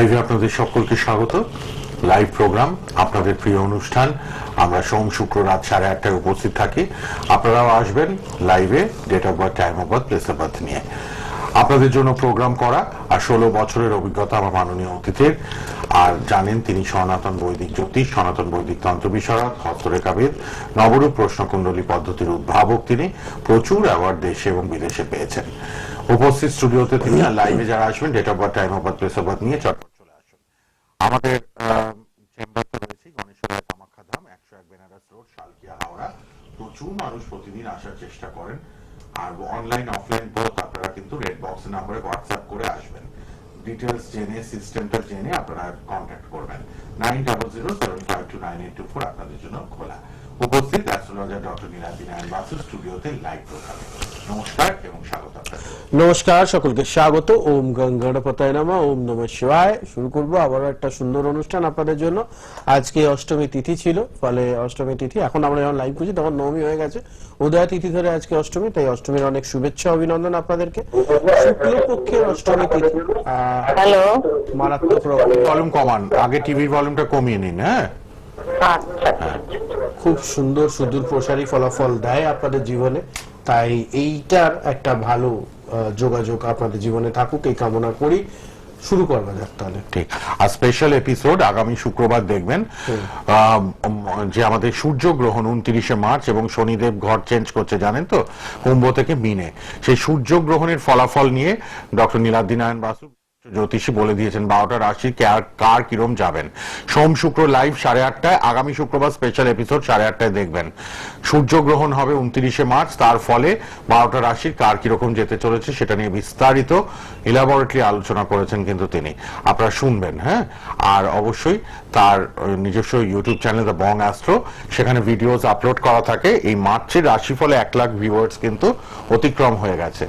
লাইভে আপনাদের সকলকে স্বাগত। লাইভ প্রোগ্রাম আপনাদের প্রিয় অনুষ্ঠান। আমরা সোম, শুক্র রাত সাড়ে আটটায় উপস্থিত থাকি। আপনারাও আসবেন লাইভে date of birth time of birth place of birth নিয়ে। আপনাদের জন্য প্রোগ্রাম করা আর ষোলো বছরের অভিজ্ঞতা আমার মাননীয় অতিথির। আর জানেন, তিনি সনাতন বৈদিক জ্যোতিষ, সনাতন বৈদিক তন্ত্র বিশারদ, হস্তরেখাবিদ, নবরূপ প্রশ্নকুণ্ডলী পদ্ধতির উদ্ভাবক তিনি। প্রচুর অ্যাওয়ার্ড দেশে এবং বিদেশে পেয়েছেন। উপস্থিত স্টুডিওতে তিনি লাইভে যারা আসবেন date of birth time of birth place of birth নিয়ে চটপট আমাদের চেম্বারটা রয়েছে গণেশ্বরের কামাখ্যা ধাম, একশো এক বেনারস রোড, শালকিয়া, হাওড়া। প্রচুর মানুষ প্রতিদিন আসার চেষ্টা করেন। আর অনলাইন অফলাইন বোথ আপনারা কিন্তু রেড বক্স নাম্বারে হোয়াটসঅ্যাপ করে আসবেন। ডিটেলস জেনে সিস্টেমটা জেনে আপনারা কন্ট্যাক্ট করবেন। Nine double zero seven five two nine eight two four আপনাদের জন্য খোলা। উপস্থিত অ্যাস্ট্রোলজার ডক্টর নীলাদ্রি নারায়ণ বাসু স্টুডিওতে লাইভ প্রোগ্রামে নমস্কার এবং স্বাগত নমস্কার সকলকে স্বাগত। ওম গঙ্গণপতায় নামা ওম নমঃ শিবায়। শুরু করব আবারও একটা সুন্দর অনুষ্ঠান আপনাদের জন্য। আজকে অষ্টমী তিথি ছিল ফলে অষ্টমী তিথি এখন আমরা যখন লাইভ করছি তখন নবমী হয়ে গেছে। উদয় তিথি ধরে আজকে অষ্টমী তাই অষ্টমীর অনেক শুভেচ্ছা অভিনন্দন আপনাদেরকে। শুক্লপক্ষের অষ্টমী তিথি হ্যালো মারাত্মক ভলিউম কমান আগে টিভির ভলিউমটা কমিয়ে নিন হ্যাঁ? খুব সুন্দর সুদূর প্রসারী ফলাফল দেয় আপনাদের জীবনে। তাই এইটার একটা ভালো যোগাযোগ আপনাদের জীবনে থাকুক এই কামনা করি। শুরু করবা যাক তাহলে। ঠিক। আর স্পেশাল এপিসোড আগামী শুক্রবার দেখবেন। আহ, যে আমাদের সূর্য গ্রহণ উনত্রিশে মার্চ এবং শনিদেব ঘর চেঞ্জ করছে জানেন তো? কুম্ভ থেকে মিনে। সেই সূর্য গ্রহণের ফলাফল নিয়ে ডক্টর নীলাদ্রি নারায়ণ বাসু জ্যোতিষী বলে দিয়েছেন, বারোটা রাশি কার কার কিরম যাবেন? সোম শুক্র লাইভ সাড়ে আটটায়, আগামী শুক্রবার স্পেশাল এপিসোড সাড়ে আটটায় দেখবেন। সূর্য গ্রহণ হবে উনত্রিশে মার্চ, তার ফলে বারোটা রাশির কার কীরকম যেতে চলেছে সেটা নিয়ে বিস্তারিত ইলাবরেটলি আলোচনা করেছেন কিন্তু তিনি। আপনারা শুনবেন হ্যাঁ? আর অবশ্যই তার নিজস্ব YouTube channel the Bong astro সেখানে ভিডিওস আপলোড করা থাকে। এই মার্চের রাশিফলে এক লাখ ভিউয়ার্স কিন্তু অতিক্রম হয়ে গেছে।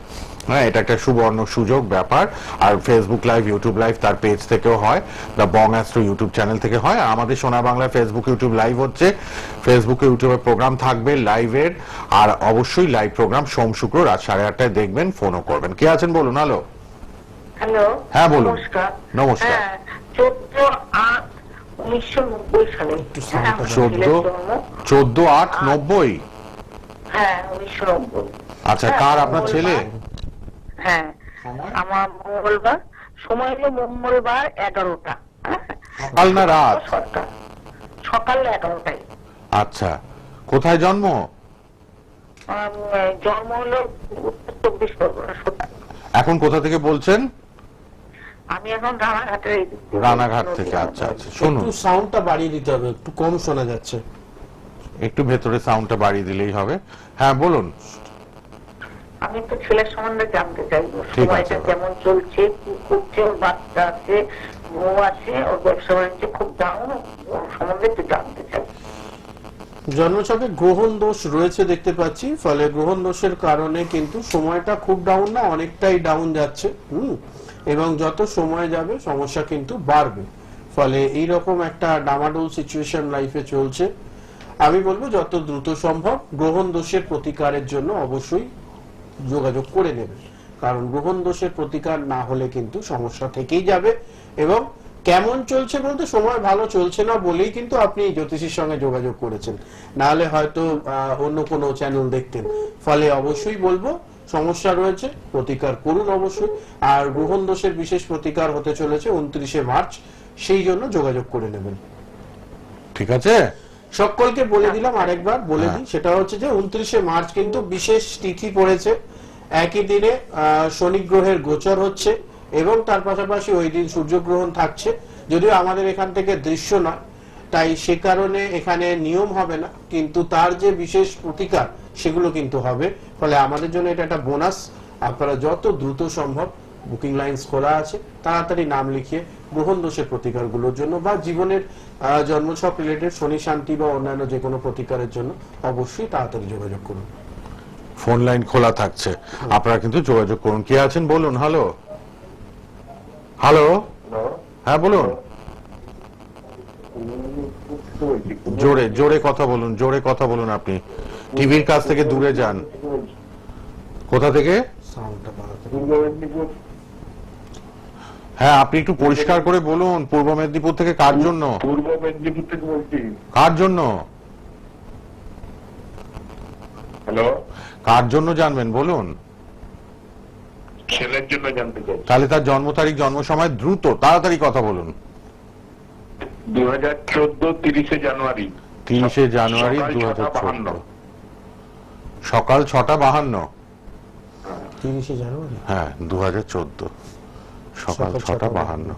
হ্যাঁ এটা একটা সুবর্ণ সুযোগ ব্যাপার। আর ফেসবুক লাইভ ইউটিউব লাইভ তার পেজ থেকেও হয়। The Bong astro YouTube channel থেকে হয়। আর আমাদের Sona Bangla Facebook YouTube live হচ্ছে। ফেসবুকে ইউটিউবে প্রোগ্রাম থাকবে লাইভের আর অবশ্যই লাইভ প্রোগ্রাম সোম শুক্র রাত সাড়ে আটটায় দেখবেন ফোনও করবেন। কে আছেন বলুন? হ্যালো হ্যালো হ্যাঁ, বলুন। নমস্কার। নমস্কার। হ্যাঁ চোদ্দ আট নব্বই হ্যাঁ, চোদ্দ আট নব্বই? হ্যাঁ আচ্ছা কার আপনার ছেলে? হ্যাঁ। আমার মঙ্গলবার সময় হলো মঙ্গলবার এগারোটা। হ্যাঁ? সকাল না রাত। সকাল। এগারোটায়। আচ্ছা। কোথায় জন্ম? জন্ম হলো উত্তর চব্বিশ এখন কোথা থেকে বলছেন? আমি এখন দিয়ে রানাঘাট থেকে আচ্ছা আচ্ছা। শুনুন। একটু সাউন্ডটা বাড়িয়ে দিতে হবে একটু কম শোনা যাচ্ছে। একটু ভেতরে সাউন্ডটা বাড়িয়ে দিলেই হবে। হ্যাঁ বলুন। আমি তো ছেলের সম্বন্ধে জানতে চাই। সময়টা কেমন চলছে কি করছে ওর বাচ্চা আছে বউ আছে ওর ব্যবসা বাণিজ্য খুব ডাউন ওর সম্বন্ধে একটু জানতে চাই। জন্মছকে গ্রহণ দোষ রয়েছে দেখতে পাচ্ছি ফলে গ্রহণ দোষের কারণে কিন্তু সময়টা খুব ডাউন না অনেকটাই ডাউন যাচ্ছে হুম? এবং যত সময় যাবে সমস্যা কিন্তু বাড়বে। ফলে এই রকম একটা ডামাডোল সিচুয়েশন লাইফে চলছে। আমি বলব যত দ্রুত সম্ভব গ্রহণ দোষের প্রতিকারের জন্য অবশ্যই যোগাযোগ করে নেবে। কারণ গ্রহণ দোষের প্রতিকার না হলে কিন্তু সমস্যা থেকেই যাবে এবং কেমন চলছে বলতে সময় ভালো চলছে না বলেই কিন্তু আপনি জ্যোতিষীর সঙ্গে যোগাযোগ করেছেন। না হলে হয়তো অন্য কোনো চ্যানেল দেখতেন। ফলে অবশ্যই বলব, সমস্যা রয়েছে, প্রতিকার করুন অবশ্যই। আর গ্রহণ দোষের বিশেষ প্রতিকার হতে চলেছে উনত্রিশে মার্চ, সেই জন্য যোগাযোগ করে নেবেন। ঠিক আছে? সকলকে বলে দিলাম আরেকবার বলে দিই সেটা হচ্ছে যে উনত্রিশে মার্চ কিন্তু বিশেষ তিথি পড়েছে। একই দিনে শনি গ্রহের গোচর হচ্ছে এবং তার পাশাপাশি ওই দিন সূর্যগ্রহণ থাকছে। যদিও আমাদের এখান থেকে দৃশ্য নয় তাই সে কারণে এখানে নিয়ম হবে না কিন্তু তার যে বিশেষ প্রতিকার সেগুলো কিন্তু হবে। ফলে আমাদের জন্য এটা একটা বোনাস। আপনারা যত দ্রুত সম্ভব বুকিং লাইন্স খোলা আছে তাড়াতাড়ি নাম লিখিয়ে গ্রহণ দোষের প্রতিকারগুলোর জন্য বা জীবনের জন্মছক রিলেটেড শনি শান্তি বা অন্যান্য যে কোনো প্রতিকারের জন্য অবশ্যই তাড়াতাড়ি যোগাযোগ করুন। ফোন লাইন খোলা থাকছে। আপনারা কিন্তু যোগাযোগ করুন। কে আছেন বলুন? হ্যালো হ্যালো হ্যাঁ বলুন। জোরে জোরে কথা বলুন জোরে কথা বলুন আপনি। টিভির কাছ থেকে দূরে যান। কোথা থেকে? সাউন্ডটা বাড়াতে হ্যাঁ আপনি একটু পরিষ্কার করে বলুন পূর্ব মেদিনীপুর থেকে কার জন্য? পূর্ব মেদিনীপুর থেকে বলছি। কার জন্য? হ্যালো? কার জন্য জানবেন বলুন। ছেলের জন্য জানতে চাই। তাহলে তার জন্ম তারিখ জন্ম সময় দ্রুত তাড়াতাড়ি কথা বলুন। দু হাজার চোদ্দ তিরিশে জানুয়ারি। তিরিশে জানুয়ারি সকাল দু ছটা হাজার বাহান্ন। সকাল ছটা বাহান্ন। তিরিশে জানুয়ারি? হ্যাঁ দু হাজার চোদ্দ। সকাল ছটা বাহান্ন।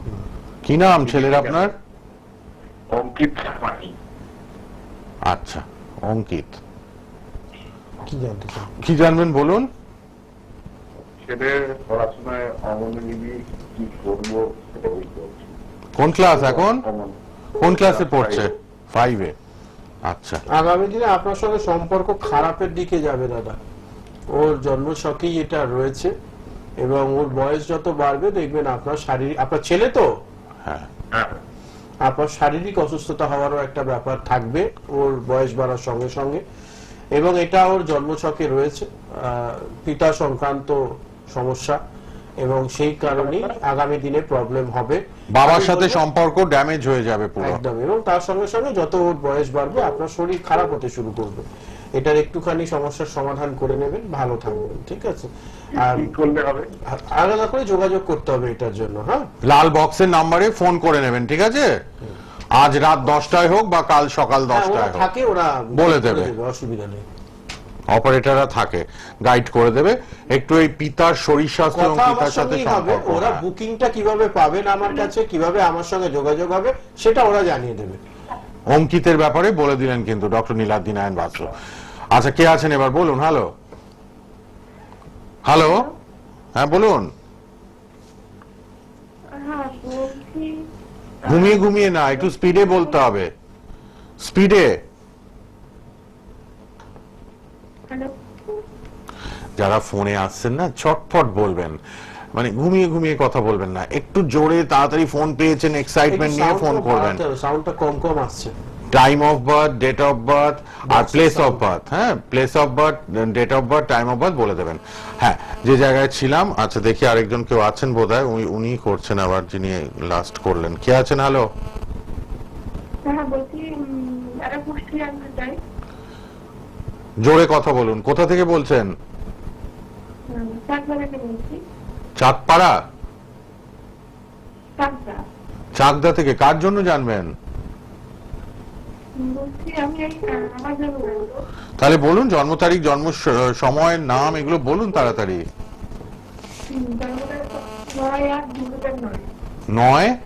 কি নাম ছেলের আপনার? অঙ্কিত আচ্ছা অঙ্কিত। কি জানতে কি জানবেন বলুন? পড়াশোনায় অমনোযোগী কি করব। কোন ক্লাস এখন? কোন ক্লাসে পড়ছে? ফাইভে আচ্ছা। আগামী দিনে আপনার সঙ্গে সম্পর্ক খারাপের দিকে যাবে দাদা। ওর জন্মশকেই এটা রয়েছে। এবং ওর বয়স যত বাড়বে দেখবেন আপনার শারীরিক আপনার ছেলে তো? হ্যাঁ। হ্যাঁ। আপনার শারীরিক অসুস্থতা হওয়ারও একটা ব্যাপার থাকবে ওর বয়স বাড়ার সঙ্গে সঙ্গে। এবং এটা ওর জন্মছকে রয়েছে আহ, পিতা সংক্রান্ত সমস্যা এবং সেই কারণেই আগামী দিনে প্রবলেম হবে। বাবার সাথে সম্পর্ক ড্যামেজ হয়ে যাবে পুরো। একদম এবং তার সঙ্গে সঙ্গে যত ওর বয়স বাড়বে আপনার শরীর খারাপ হতে শুরু করবে। এটার একটুখানি সমস্যার সমাধান করে নেবেন ভালো থাকবেন ঠিক আছে? আর করলে হবে? আলাদা করে যোগাযোগ করতে হবে এটার জন্য হ্যাঁ? লাল বক্সের নাম্বারে ফোন করে নেবেন ঠিক আছে? আজ রাত দশটায় হোক বা কাল সকাল হ্যাঁ, দশটায় হোক। থাকে ওরা বলে দেবে। অসুবিধা নেই। অপারেটররা থাকে গাইড করে দেবে। একটু এই পিতার শরীর স্বাস্থ্য এবং পিতার সাথে সম্পর্ক ওরা হ্যাঁ। বুকিংটা কীভাবে পাবেন আমার কাছে কীভাবে আমার সঙ্গে যোগাযোগ হবে সেটা ওরা জানিয়ে দেবে। অঙ্কিতের ব্যাপারে বলে দিলেন কিন্তু ডক্টর নীলাদ্রি নারায়ণ বাসু আচ্ছা কে আছেন এবার বলুন? হ্যালো হ্যালো হ্যাঁ বলুন। হ্যাঁ ঘুমিয়ে ঘুমিয়ে না একটু স্পিডে বলতে হবে। স্পিডে যারা ফোনে আসছেন না চটপট বলবেন। মানে ঘুমিয়ে ঘুমিয়ে কথা বলবেন না। একটু জোরে তাড়াতাড়ি ফোন পেয়েছেন এক্সাইটমেন্ট নিয়ে ফোন করবেন। সাউন্ডটা কম কম আসছে। Time of birth date of birth R place of birth হ্যাঁ place of birth date of birth time of birth বলে দেবেন। হ্যাঁ যে জায়গায় ছিলাম আচ্ছা দেখি আরেকজন কেউ আছেন বোধ হয় উনি করছেন আবার যিনি লাস্ট করলেন। কে আছেন? হ্যালো হ্যাঁ বলছি উম, পুষ্টি জানতে চাই জোরে কথা বলুন। কোথা থেকে বলছেন? চাঁদপাড়া? চাকদা থেকে কার জন্য জানবেন? তাহলে বলুন জন্ম তারিখ জন্ম সময় নাম এগুলো বলুন তাড়াতাড়ি। নয়।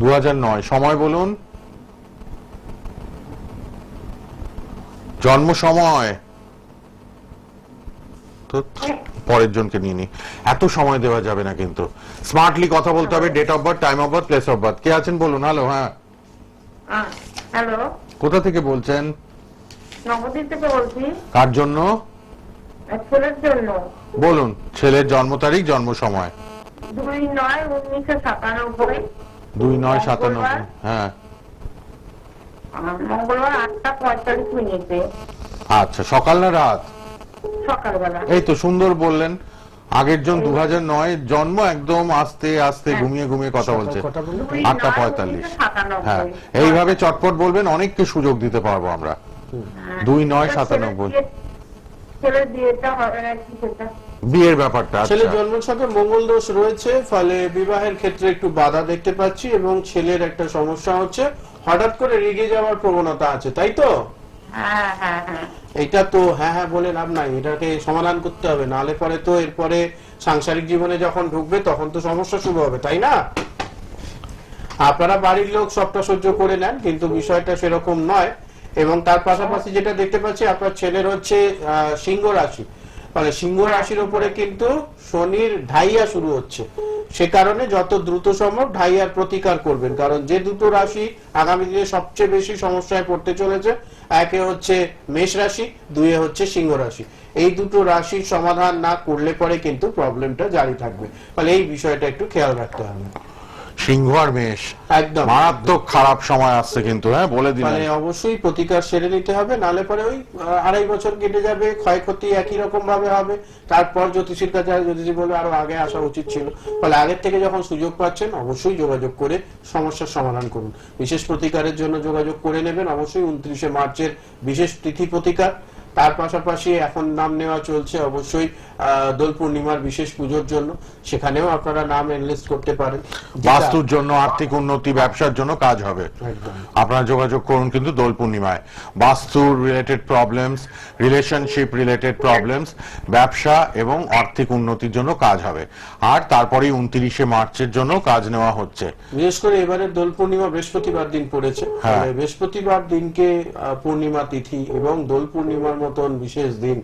দু হাজার নয়। সময় বলুন। জন্ম সময়। পরের জনকে নিয়ে নি। এত সময় দেওয়া যাবে না কিন্তু। স্মার্টলি কথা বলতে হবে date of birth time of birth place of birth কে আছেন বলুন? হ্যালো হ্যাঁ। হ্যালো। কোথা থেকে বলছেন? নবদ্বীপ থেকে বলছি। কার জন্য? ছেলের জন্য। বলুন ছেলের জন্ম তারিখ জন্ম সময়। দুই নয় উনিশশো সাতানব্বই। দুই নয় সাতানব্বই হ্যাঁ। মঙ্গলবার আটটা পঁয়তাল্লিশ মিনিটে। আচ্ছা সকাল না রাত? সকালবেলা। এই তো সুন্দর বললেন। আগের জন দু নয় জন্ম একদম আস্তে আস্তে ঘুমিয়ে ঘুমিয়ে কথা বলছে। আটটা পঁয়তাল্লিশ। হ্যাঁ এইভাবে চটপট বলবেন অনেককে সুযোগ দিতে পারব আমরা। হ্যাঁ। দুই নয় সাতানব্বই। বিয়েটা হবে নাকি সেটা? বিয়ের ব্যাপারটা ছেলের আচ্ছা জন্মছকে মঙ্গল দোষ রয়েছে ফলে বিবাহের ক্ষেত্রে একটু বাধা দেখতে পাচ্ছি এবং ছেলের একটা সমস্যা হচ্ছে। হঠাৎ করে রেগে যাওয়ার প্রবণতা আছে তাই তো? হ্যাঁ হ্যাঁ হ্যাঁ এটা তো হ্যাঁ হ্যাঁ বলে লাভ নাই। এটাকে সমাধান করতে হবে। নালে পরে তো এরপরে সাংসারিক জীবনে যখন ঢুকবে, তখন তো সমস্যা শুরু হবে, তাই না? আপনারা বাড়ির লোক সবটা সহ্য করে নেন, কিন্তু বিষয়টা সেরকম নয়। এবং তার পাশাপাশি যেটা দেখতে পাচ্ছি, আপনার ছেলের হচ্ছে সিংহ রাশি। মানে সিংহ রাশির উপরে কিন্তু শনির ঢাইয়া শুরু হচ্ছে। সে কারণে যত দ্রুত সম্ভব ঢাইয়ার প্রতিকার করবেন। কারণ যে দুটো রাশি আগামী দিনে সবচেয়ে বেশি সমস্যায় পড়তে চলেছে, একে হচ্ছে মেষ রাশি, দুয়ে হচ্ছে সিংহ রাশি। এই দুটো রাশির সমাধান না করলে পরে কিন্তু প্রবলেমটা জারি থাকবে। ফলে এই বিষয়টা একটু খেয়াল রাখতে হবে। সিংহ আর মেষ। একদম। মারাত্মক খারাপ সময় আসছে কিন্তু হ্যাঁ বলে দিলেন। মানে অবশ্যই প্রতিকার সেরে নিতে হবে নালে পরে ওই আড়াই বছর কেটে যাবে ক্ষয়ক্ষতি একই রকম ভাবে হবে। তারপর জ্যোতিষীর কাছে জ্যোতিষী বলবে আরও আগে আসা উচিত ছিল। ফলে আগের থেকে যখন সুযোগ পাচ্ছেন অবশ্যই যোগাযোগ করে সমস্যার সমাধান করুন। বিশেষ প্রতিকারের জন্য যোগাযোগ করে নেবেন অবশ্যই উনত্রিশে মার্চের বিশেষ তিথি প্রতিকার। তার পাশাপাশি এখন নাম নেওয়া চলছে অবশ্যই দোল পূর্ণিমার বিশেষ পুজোর জন্য। সেখানেও আপনারা নাম এনলিস্ট করতে পারেন। বাস্তুর জন্য আর্থিক উন্নতি ব্যবসার জন্য কাজ হবে। আপনারা যোগাযোগ করুন কিন্তু দোল পূর্ণিমায়। Vastu related problems relationship related problems ব্যবসা এবং আর্থিক উন্নতির জন্য কাজ হবে। আর তারপরেই উনত্রিশে মার্চের জন্য কাজ নেওয়া হচ্ছে। বিশেষ করে এবারে দোল পূর্ণিমা বৃহস্পতিবার দিন পড়েছে। হ্যাঁ। বৃহস্পতিবার দিনকে পূর্ণিমা তিথি এবং দোল পূর্ণিমার মতন বিশেষ দিন।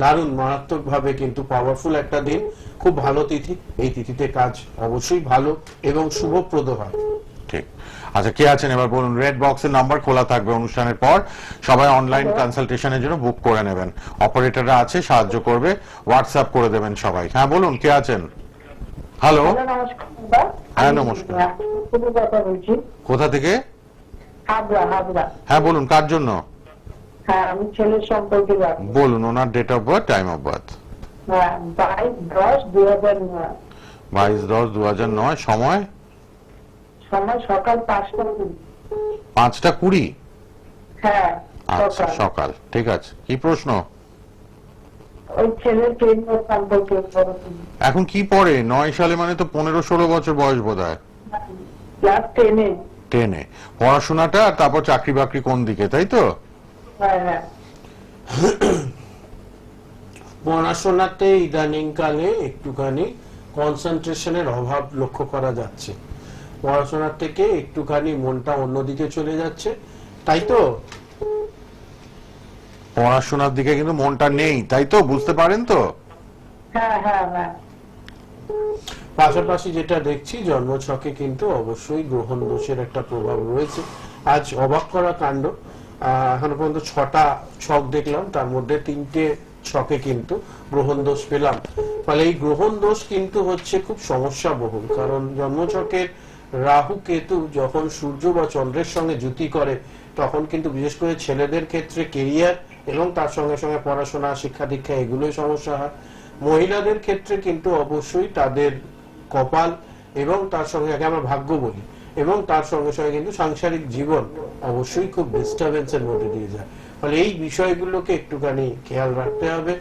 দারুণ মারাত্মক ভাবে কিন্তু পাওয়ারফুল একটা দিন। খুব ভালো তিথি। এই তিথিতে কাজ অবশ্যই ভালো এবং শুভপ্রদ হয়। ঠিক। আচ্ছা কে আছেন? এবার বলুন রেড বক্সের নাম্বার খোলা থাকবে অনুষ্ঠানের পর। সবাই অনলাইন কনসালটেশনের জন্য বুক করে নেবেন। অপারেটররা আছে সাহায্য করবে। হোয়াটসঅ্যাপ করে দেবেন সবাই। হ্যাঁ বলুন কে আছেন? হ্যালো হ্যাঁ, নমস্কার। কথা থেকে? হ্যাঁ বলুন কার জন্য? হ্যাঁ আমি ছেলের সম্পর্কে বলুন ওনার date of birth time of birth হ্যাঁ বাইশ দশ দুই হাজার নয়। বাইশ দশ দু হাজার নয় সময়? সময় সকাল পাঁচটা কুড়ি। পাঁচটা কুড়ি? হ্যাঁ আচ্ছা সকাল। ঠিক আছে কি প্রশ্ন। এখন কি পড়ে? নয় সালে মানে তো পনেরো ষোলো বছর বয়স বোধ হয় টেনে। পড়াশোনাটা তারপর চাকরি বাকরি কোন দিকে তাই তো? পড়াশোনাতে ইদানিং কালে একটুখানি কনসেন্ট্রেশনের অভাব লক্ষ্য করা যাচ্ছে। পড়াশোনার থেকে একটুখানি মনটা অন্যদিকে চলে যাচ্ছে। তাই তো? পড়াশোনার দিকে কিন্তু মনটা নেই তাই তো? বুঝতে পারেন তো? হ্যাঁ হ্যাঁ হ্যাঁ। পাশাপাশি যেটা দেখছি জন্মছকে কিন্তু অবশ্যই গ্রহণ দোষের একটা প্রভাব রয়েছে। আজ অবাক করা কাণ্ড। এখনও পর্যন্ত ছটা ছক দেখলাম, তার মধ্যে তিনটে ছকে কিন্তু গ্রহণ দোষ পেলাম। ফলে এই গ্রহণ দোষ কিন্তু হচ্ছে খুব সমস্যা বহুল কারণ জন্মছকের রাহু কেতু যখন সূর্য বা চন্দ্রের সঙ্গে জুতি করে, তখন কিন্তু বিশেষ করে ছেলেদের ক্ষেত্রে কেরিয়ার এবং তার সঙ্গে সঙ্গে পড়াশোনা, শিক্ষা দীক্ষা, এগুলোই সমস্যা হয়। মহিলাদের ক্ষেত্রে কিন্তু অবশ্যই তাদের কপাল এবং তার সঙ্গে আমরা ভাগ্য বলি। এবং তার সঙ্গে সঙ্গে কিন্তু সাংসারিক জীবন অবশ্যই খুব ডিস্টারবেন্সের মধ্যে দিয়ে যায়। ফলে এই বিষয়গুলোকে একটুখানি খেয়াল রাখতে হবে।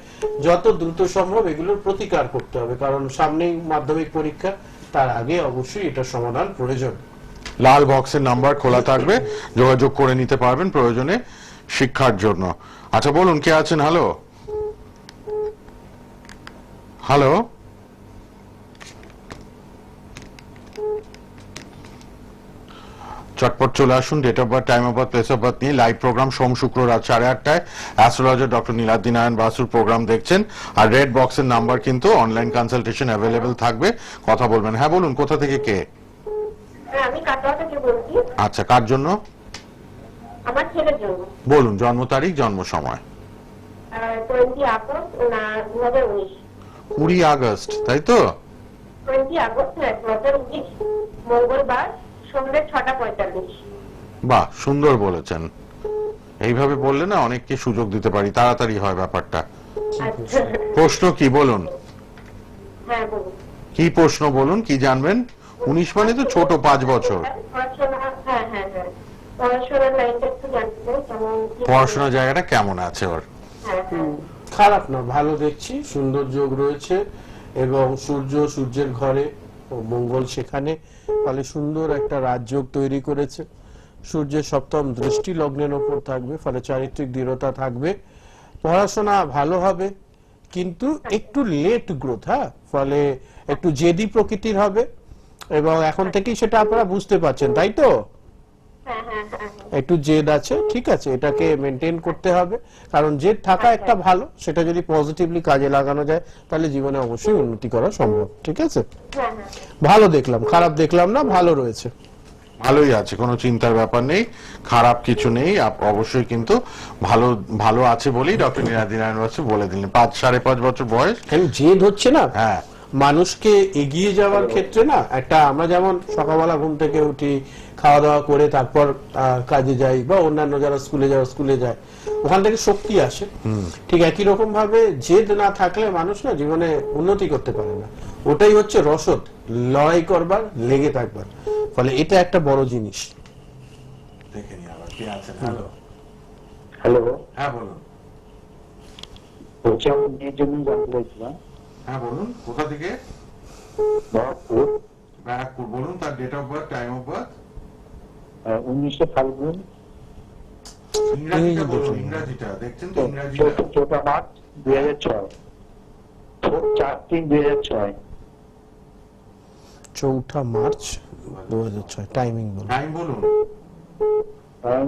যত দ্রুত সম্ভব এগুলোর প্রতিকার করতে হবে, কারণ সামনেই মাধ্যমিক পরীক্ষা, তার আগে অবশ্যই এটার সমাধান প্রয়োজন। লাল বক্সের নাম্বার খোলা থাকবে, যোগাযোগ করে নিতে পারবেন প্রয়োজনে শিক্ষার জন্য। আচ্ছা বলুন, কে আছেন? হ্যালো? হ্যালো? চটপট চলে আসুন date of birth time of birth place of birth নিয়ে লাইভ প্রোগ্রাম সোম শুক্র রাত সাড়ে আটটায়। অ্যাস্ট্রোলজার ডক্টর নীলাদ্রি নারায়ণ বাসুর প্রোগ্রাম দেখছেন। আর রেড বক্সের নাম্বার কিন্তু অনলাইন কনসালটেশন অ্যাভেলেবেল থাকবে। কথা বলবেন। হ্যাঁ বলুন কোথা থেকে কে? হ্যাঁ আচ্ছা কার জন্য? আমার ছেলের জন্য। বলুন জন্ম তারিখ জন্ম সময়। কুড়ি আগস্ট তাই তো? টোয়েন্টি আগস্ট মঙ্গলবার সন্ধ্যে ছটা পঁয়তাল্লিশ। বাহ সুন্দর বলেছেন। এইভাবে বললে না অনেককে সুযোগ দিতে পারি তাড়াতাড়ি হয় ব্যাপারটা। আচ্ছা। প্রশ্ন কি বলুন? হ্যাঁ কি প্রশ্ন বলুন কি জানবেন? উনিশ মানে তো ছোট পাঁচ বছর। পড়াশোনা হ্যাঁ হ্যাঁ হ্যাঁ। পড়াশোনার জায়গাটা কেমন আছে ওর? খারাপ না ভালো দেখছি সুন্দর যোগ রয়েছে এবং সূর্য সূর্যের ঘরে ও মঙ্গল সেখানে। ফলে সুন্দর একটা রাজযোগ তৈরি করেছে। সূর্যের সপ্তম দৃষ্টি লগ্নের ওপর থাকবে, ফলে চারিত্রিক দৃঢ়তা থাকবে। পড়াশোনা ভালো হবে, কিন্তু একটু লেট গ্রোথ হ্যাঁ? ফলে একটু জেদি প্রকৃতির হবে, এবং এখন থেকেই সেটা আপনারা বুঝতে পারছেন, তাই তো? একটু জেদ আছে ঠিক আছে এটাকে মেনটেন করতে হবে। কারণ জেদ থাকা একটা ভালো সেটা যদি পজিটিভলি কাজে লাগানো যায় তাহলে জীবনে অবশ্যই উন্নতি করা সম্ভব ঠিক আছে? হ্যাঁ হ্যাঁ ভালো দেখলাম খারাপ দেখলাম না ভালো রয়েছে। ভালোই আছে কোনো চিন্তার ব্যাপার নেই খারাপ কিছু নেই আপ- অবশ্যই কিন্তু ভালো ভালো আছে বলেই ডক্টর নীলাদ্রি নারায়ণ বাসু বলে দিলেন। পাঁচ সাড়ে পাঁচ বছর বয়স। জেদ হচ্ছে না? হ্যাঁ। মানুষকে এগিয়ে যাওয়ার ক্ষেত্রে না একটা আমরা যেমন সকালবেলা ঘুম থেকে উঠি খাওয়া দাওয়া করে তারপর কাজে যাই বা অন্যান্য যারা স্কুলে যাওয়া স্কুলে যায় ওখান থেকে শক্তি আসে। ঠিক একই রকম ভাবে জেদ না থাকলে মানুষ না জীবনে উন্নতি করতে পারে না। ওটাই হচ্ছে রসদ লড়াই করবার লেগে থাকবার। ফলে এটা একটা বড় জিনিস। দেখে নি আবার কে আছেন। হ্যালো। হ্যালো। হ্যাঁ বলুন। বলছি আমার মেয়ের জন্য জানতে চাইছিলাম হ্যাঁ বলুন। কোথা থেকে? ব্যারাকপুর। বলুন তার date of birth time of birth উনিশে ফাল্গুন ইংরাজিটা বলুন বলুন। ইংরাজিটা। দেখছেন তো ইংরাজিটা? চৌঠা মার্চ দুই হাজার ছয়। চার তিন দুই হাজার ছয়। চৌঠা মার্চ দু হাজার ছয়। টাইমিং বলুন। টাইম বলুন।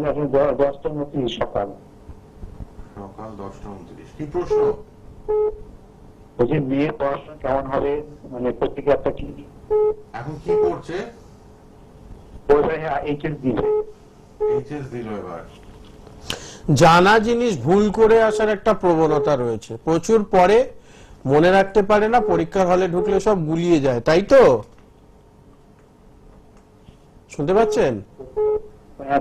এখন দশটা মতো সকাল। সকাল দশটা উনত্রিশ। কি প্রশ্ন? বলছি মেয়ের পড়াশোনা কেমন হবে? মানে পত্রিকাটা কি? এখন কি করছে? জানা জিনিস ভুল করে আসার একটা প্রবণতা রয়েছে। প্রচুর পরে মনে রাখতে পারে না, পরীক্ষার হলে ঢুকলে সব গুলিয়ে যায়, তাই তো? শুনতে পাচ্ছেন? হ্যাঁ?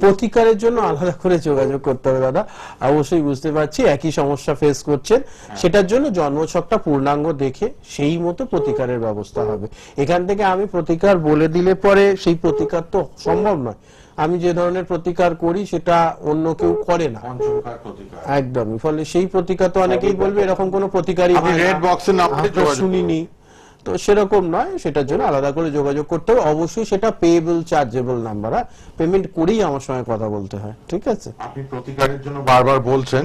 প্রতিকারের জন্য আলাদা করে যোগাযোগ করতে হবে দাদা। অবশ্যই বুঝতে পারছি একই সমস্যা ফেস করছেন। সেটার জন্য জন্মছকটা পূর্ণাঙ্গ দেখে সেই মতো প্রতিকারের ব্যবস্থা হবে। এখান থেকে আমি প্রতিকার বলে দিলে পরে সেই প্রতিকার তো সম্ভব নয়। আমি যে ধরনের প্রতিকার করি সেটা অন্য কেউ করে না। একদমই ফলে সেই প্রতিকার তো অনেকেই বলবে এরকম কোনো প্রতিকারই হয়। শুনিনি। তো সেরকম নয় সেটার জন্য আলাদা করে যোগাযোগ করতে হবে। অবশ্যই সেটা পেয়েবল চার্জেবল নাম্বার পেমেন্ট করেই আমার সঙ্গে কথা বলতে হয় ঠিক আছে? আপনি প্রতিকারের জন্য বারবার বলছেন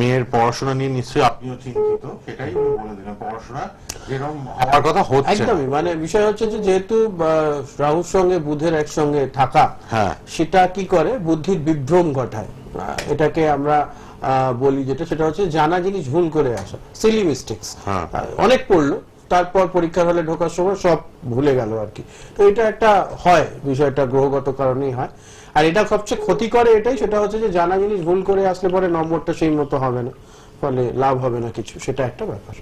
মেয়ের পড়াশোনা নিয়ে নিশ্চয়ই আপনিও চিন্তিত সেটাই বলে দিলেন। পড়াশোনা যেরকম হওয়ার কথা হচ্ছে একদমই মানে বিষয় হচ্ছে যে যেহেতু রাহুর সঙ্গে বুধের একসঙ্গে থাকা হ্যাঁ। সেটা কি করে? বুদ্ধির বিভ্রম ঘটায়। এটাকে আমরা বলি যেটা সেটা হচ্ছে জানা জিনিস ভুল করে আসা সিলি মিস্টেক্স হ্যাঁ। অনেক পড়ল তারপর পরীক্ষার হলে ঢোকার সময় সব ভুলে গেল আর কি। তো এটা একটা হয় বিষয়টা গ্রহগত কারণেই হয়। আর এটা সবচেয়ে ক্ষতি করে এটাই সেটা হচ্ছে যে জানা জিনিস ভুল করে আসলে পরে নম্বরটা সেই মতো হবে না। ফলে লাভ হবে না কিছু সেটা একটা ব্যাপার।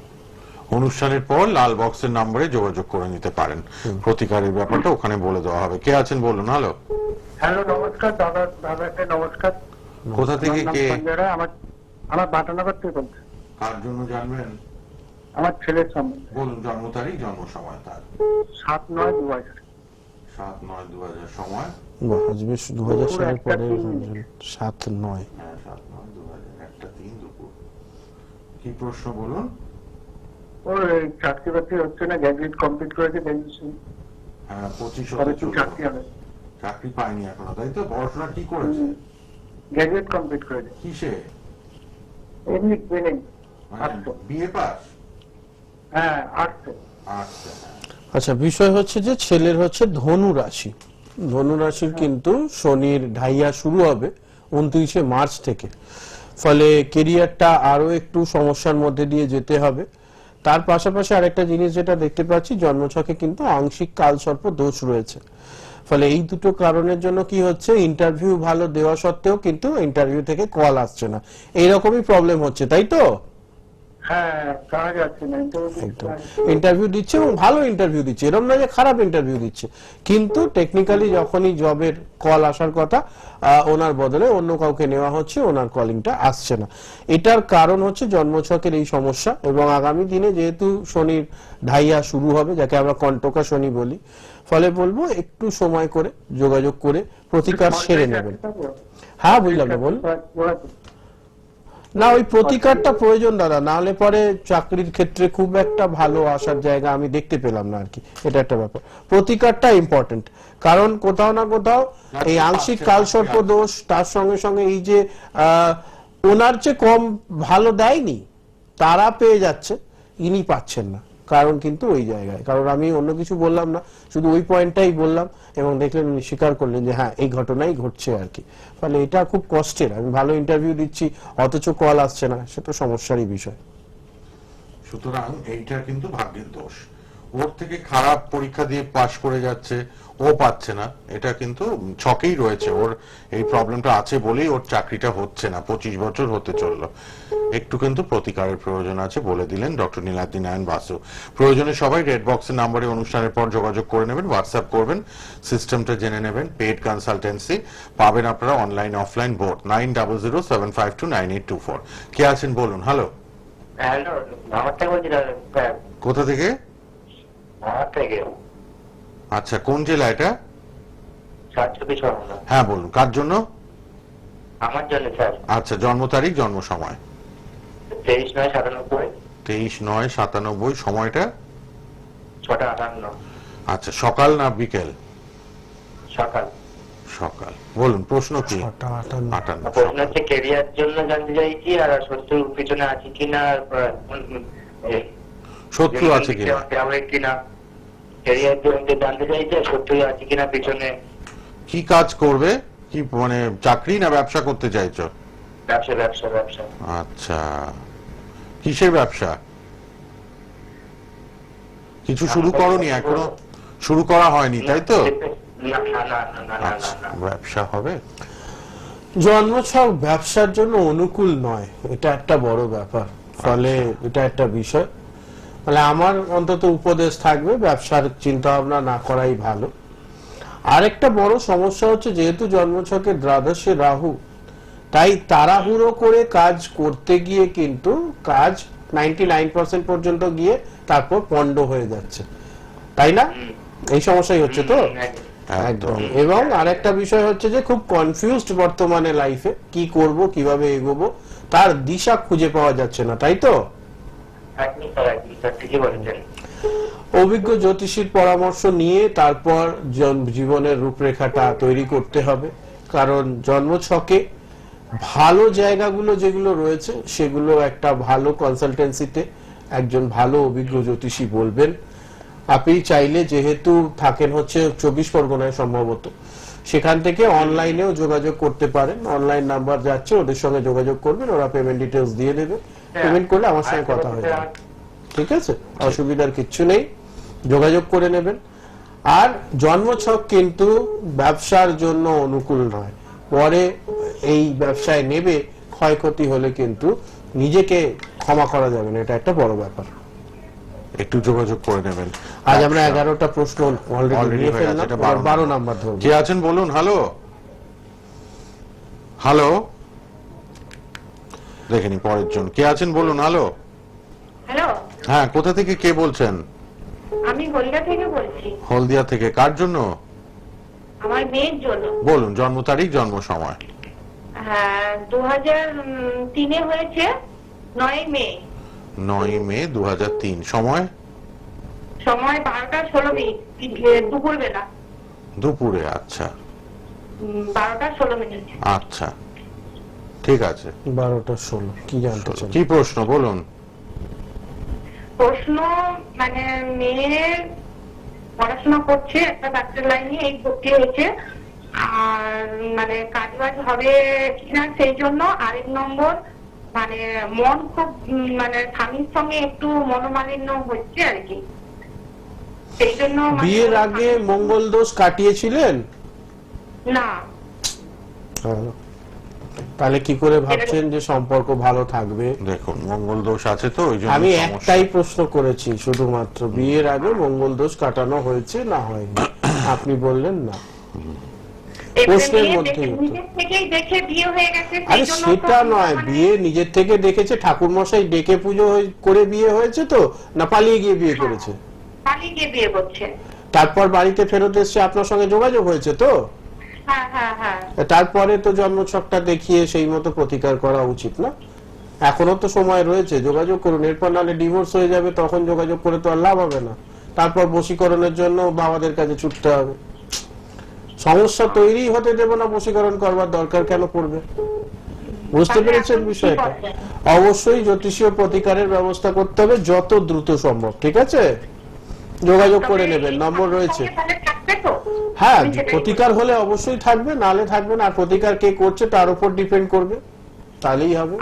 অনুষ্ঠানের পর লাল বক্সের নম্বরে যোগাযোগ করে নিতে পারেন। প্রতিকারের ব্যাপারটা ওখানে বলে দেওয়া হবে। কে আছেন বলুন? হ্যালো। হ্যালো নমস্কার দাদা দাদাকে নমস্কার। কোথা থেকে কে? আমার আমার বাটানগর থেকে বলছি। কার জন্য জানবেন? আমার ছেলের সম্বন্ধে বলুন জন্ম তারিখ? জন্ম সময় তার? সাত নয় দু হাজার। সাত নয় দু হাজার সময়? বাহ, দু হাজার সালের পরে সাত নয়। হ্যাঁ সাত নয় দু হাজার একটা তিন দুপুর। কি প্রশ্ন বলুন? ওর চাকরি বাকরি হচ্ছে না গ্র্যাজুয়েট কমপ্লিট করেছে গ্র্যাজুয়েশন হ্যাঁ পঁচিশ চাকরি হবে। চাকরি পায়নি এখনও তাই তো? পড়াশোনা কি করেছে? গ্র্যাজুয়েট কমপ্লিট করেছে। কিসে? এমনি ট্রেনিং মানে বিএ পাস? হ্যাঁ আটশো। আচ্ছা হ্যাঁ। আচ্ছা বিষয় হচ্ছে যে ছেলের হচ্ছে ধনু রাশি। ধনু রাশির কিন্তু শনির ঢাইয়া শুরু হবে উনত্রিশে মার্চ থেকে। ফলে কেরিয়ারটা আরও একটু সমস্যার মধ্যে দিয়ে যেতে হবে। তার পাশাপাশি আরেকটা জিনিস যেটা দেখতে পাচ্ছি জন্মছকে কিন্তু আংশিক কালসর্প দোষ রয়েছে। ফলে এই দুটো কারণের জন্য কি হচ্ছে ইন্টারভিউ ভালো দেওয়া সত্ত্বেও কিন্তু ইন্টারভিউ থেকে কল আসছে না। এইরকমই প্রবলেম হচ্ছে তাই তো? ইন্টারভিউ দিচ্ছে এবং ভালো ইন্টারভিউ দিচ্ছে। এরকম নয় যে খারাপ ইন্টারভিউ দিচ্ছে। কিন্তু টেকনিক্যালি যখনই জবের কল আসার কথা ওনার বদলে অন্য কাউকে নেওয়া হচ্ছে ওনার কলিংটা আসছে না। এটার কারণ হচ্ছে জন্মছকের এই সমস্যা এবং আগামী দিনে যেহেতু শনির ঢাইয়া শুরু হবে যাকে আমরা কণ্টকা শনি বলি ফলে বলব একটু সময় করে যোগাযোগ করে প্রতিকার সেরে নেবেন। হ্যাঁ বুঝলাম না বলুন। না ওই প্রতিকারটা প্রয়োজন দাদা। না হলে পরে চাকরির ক্ষেত্রে খুব একটা ভালো আসার জায়গা আমি দেখতে পেলাম না আর কি। এটা একটা ব্যাপার। প্রতিকারটা ইম্পর্টেন্ট কারণ কোথাও না কোথাও এই আংশিক কালসর্প দোষ তার সঙ্গে সঙ্গে এই যে আহ, ওনার চেয়ে কম ভালো দেয়নি তারা পেয়ে যাচ্ছে ইনি পাচ্ছেন না। কারণ কিন্তু ওই জায়গায়। কারণ আমি অন্য কিছু বললাম না, শুধু ওই পয়েন্টটাই বললাম এবং দেখলেন উনি স্বীকার করলেন যে হ্যাঁ এই ঘটনাই ঘটছে আর কি। ফলে এটা খুব কষ্টের। আমি ভালো ইন্টারভিউ দিচ্ছি, অথচ কল আসছে না, সে তো সমস্যারই বিষয়। সুতরাং এইটা কিন্তু ভাগ্যের দোষ। ওর থেকে খারাপ পরীক্ষা দিয়ে পাশ করে যাচ্ছে ও পাচ্ছে না। এটা কিন্তু ছকেই রয়েছে। ওর এই প্রবলেমটা আছে বলেই ওর চাকরিটা হচ্ছে না। পঁচিশ বছর হতে চলল। একটু কিন্তু প্রতিকারের প্রয়োজন আছে বলে দিলেন ডক্টর নীলাদ্রি নারায়ণ বাসু। প্রয়োজনে সবাই রেড বক্সের নাম্বারে অনুষ্ঠানের পর যোগাযোগ করে নেবেন হোয়াটসঅ্যাপ করবেন সিস্টেমটা জেনে নেবেন। পেড কনসালটেন্সি পাবেন আপনারা online offline board. Nine double zero seven five two nine eight two four. কে আছেন বলুন? হ্যালো। হ্যালো থেকে বলছি কোথা থেকে? আচ্ছা কোন জেলা এটা? হ্যাঁ বলুন কার জন্য? আমার জন্য স্যার। আচ্ছা জন্ম তারিখ জন্ম সময়। তেইশ নয় সাতানব্বই। তেইশ নয় সাতানব্বই সময়টা? ছটা আটান্ন। আচ্ছা সকাল না বিকেল? সকাল। সকাল। বলুন প্রশ্ন কি? আটান্ন। আটান্ন প্রশ্ন হচ্ছে কেরিয়ার জন্য জানতে চাইছি আর শত্রুর পিছনে আছে কিনা শত্রু আছে কি দেওয়া- দেওয়া কিনা কেরিয়ার জন্য জানতে চাইছি আর আছে কিনা পিছনে। কি কাজ করবে? কি মানে চাকরি না ব্যবসা করতে চাইছো? ব্যবসা ব্যবসা ব্যবসা। আচ্ছা। কিসের ব্যবসা? কিছু শুরু করনি এখনও? শুরু করা হয়নি তাই তো? আচ্ছা না। ব্যবসা হবে। জন্মছক ব্যবসার জন্য অনুকূল নয় এটা একটা বড় ব্যাপার। ফলে এটা একটা বিষয়। মানে আমার অন্তত উপদেশ থাকবে ব্যবসার চিন্তা ভাবনা না করাই ভালো। আরেকটা বড় সমস্যা হচ্ছে যেহেতু জন্মছকে দ্বাদশে রাহু তাই তাড়াহুড়ো করে কাজ করতে গিয়ে কিন্তু কাজ নাইনটি নাইন পার্সেন্ট পর্যন্ত গিয়ে তারপর পণ্ড হয়ে যাচ্ছে। তাই না? এই সমস্যাই হচ্ছে তো? একদম। এবং আরেকটা বিষয় হচ্ছে যে খুব কনফিউজড বর্তমানে লাইফে কি করব কীভাবে এগোবো তার দিশা খুঁজে পাওয়া যাচ্ছে না তাই তো? অভিজ্ঞ জ্যোতিষীর পরামর্শ নিয়ে তারপর জীবনের রূপরেখাটা তৈরি করতে হবে। কারণ জন্মছকে ভালো জায়গাগুলো যেগুলো রয়েছে, সেগুলো একটা ভালো কনসালটেন্সিতে একজন ভালো অভিজ্ঞ জ্যোতিষী বলবেন। আপনি চাইলে যেহেতু থাকেন হচ্ছে চব্বিশ পরগনায় সম্ভবত, সেখান থেকে অনলাইনেও যোগাযোগ করতে পারেন। অনলাইন নাম্বার যাচ্ছে, ওদের সঙ্গে যোগাযোগ করবেন, ওরা পেমেন্ট ডিটেলস দিয়ে দেবে। পেমেন্ট করলে আমার সঙ্গে কথা হয়ে যাবে। ঠিক আছে? অসুবিধার কিচ্ছু নেই। যোগাযোগ করে নেবেন। আর জন্মছক কিন্তু ব্যবসার জন্য অনুকূল নয়। পরে এই ব্যবসায় নেবে ক্ষয়ক্ষতি হলে কিন্তু নিজেকে ক্ষমা করা যাবে না। এটা একটা বড় ব্যাপার। একটু যোগাযোগ করে নেবেন। আজ আমরা এগারোটা প্রশ্ন অলরেডি নিয়ে ফেললাম। বারো বারো নাম্বার ধরবো। কে আছেন বলুন? হ্যালো? হ্যালো? দেখেনি পরের জন। কে আছেন বলুন হ্যালো? হ্যালো? হ্যাঁ কোথা থেকে কে বলছেন? আমি হলদা থেকে বলছি। হলদিয়া থেকে। কার জন্য? আমার মেয়ের জন্য। বলুন জন্ম তারিখ জন্ম সময়। হ্যাঁ দু হাজার তিনে হয়েছে নয় মে। নয় মে দু হাজার তিন। সময়? সময় বারোটা ষোলো মিনিট দুপুর বেলা দুপুরে আচ্ছা। বারোটা ষোলো মিনিট। আচ্ছা। ঠিক আছে। বারোটা ষোলো কি জানতে চান? কি প্রশ্ন বলুন। প্রশ্ন মানে মেয়ের পড়াশোনা করছে একটা ডাক্তার লাইনে এই ভর্তি হয়েছে। আর মানে কাজ বাজ হবে কিনা সেই জন্য আরেক নম্বর মানে মন খুব মানে স্বামীর সঙ্গে একটু মনোমালিন্য হচ্ছে আর কি। সেই জন্য মানে বিয়ের আগে মঙ্গল দোষ কাটিয়েছিলেন? না। হ্যাঁ। তাহলে কি করে ভাবছেন যে সম্পর্ক ভালো থাকবে? দেখুন মঙ্গল দোষ আছে তো ওই জন্য আমি একটাই প্রশ্ন করেছি শুধুমাত্র বিয়ের আগে মঙ্গল দোষ কাটানো হয়েছে না হয়নি? আপনি বললেন না। প্রশ্নের হয়ে আরে সেটা নয় মানে- বিয়ে নিজের থেকে দেখেছে ঠাকুর মশাই ডেকে পুজো হয়ে- করে বিয়ে হয়েছে তো না পালিয়ে গিয়ে বিয়ে করেছে? পালিয়ে গিয়ে বিয়ে করছে। তারপর বাড়িতে ফেরত এসে আপনার সঙ্গে যোগাযোগ হয়েছে তো? তারপরে তো জন্মছকটা দেখিয়ে সেই মতো প্রতিকার করা উচিত না। এখনও তো সময় রয়েছে যোগাযোগ করুন। এরপর নাহলে ডিভোর্স হয়ে যাবে তখন যোগাযোগ করে তো আর লাভ হবে না। তারপর বশীকরণের জন্য বাবাদের কাছে ছুটতে হবে। সমস্যা তৈরি হতে দেব না বশীকরণ করবার দরকার কেন পড়বে? বুঝতে পেরেছেন বিষয়টা? অবশ্যই জ্যোতিষীয় প্রতিকারের ব্যবস্থা করতে হবে যত দ্রুত সম্ভব ঠিক আছে? যোগাযোগ করে নেবেন নম্বর রয়েছে। তো? হ্যাঁ প্রতিকার হলে অবশ্যই থাকবে নালে থাকবে না। আর প্রতিকার কে করছে তার উপর ডিপেন্ড করবে। তাহলেই হবে।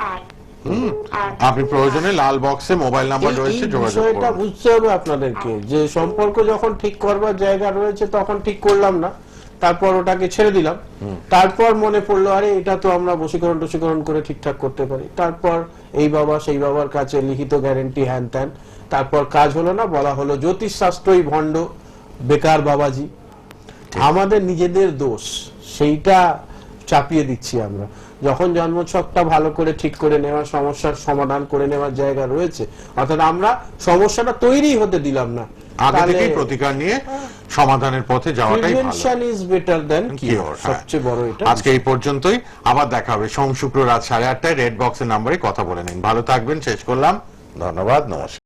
আপনি প্রয়োজনে লাল বক্সে মোবাইল নাম্বার রয়েছে যোগাযোগ করুন। বুঝতে হবে আপনাদেরকে। যে সম্পর্ক যখন ঠিক করবার জায়গা রয়েছে তখন ঠিক করলাম না। তারপর ওটাকে ছেড়ে দিলাম। তারপর মনে পড়ল আরে এটা তো আমরা বশীকরণ টসীকরণ করে ঠিকঠাক করতে পারি। তারপর এই বাবা সেই বাবার কাছে লিখিত গ্যারেন্টি হ্যান ত্যান। তারপর কাজ হলো না বলা হলো জ্যোতিষ শাস্ত্রই ভণ্ড বেকার বাবাজি। আমাদের নিজেদের দোষ সেইটা চাপিয়ে দিচ্ছি আমরা। যখন জন্মছকটা ভালো করে ঠিক করে নেওয়া সমস্যার সমাধান করে নেওয়ার জায়গা রয়েছে অর্থাৎ আমরা সমস্যাটা তৈরি হতে দিলাম না আগে থেকেই প্রতিকার নিয়ে সমাধানের পথে যাওয়াটাই ভালো। Is better then Cure, cure. সবচেয়ে বড় এটা। আজকে এই পর্যন্তই আবার দেখা হবে সোম শুক্র রাত সাড়ে আটটায় রেড বক্সের নাম্বারে কথা বলে নিন। ভালো থাকবেন শেষ করলাম। ধন্যবাদ নমস্কার।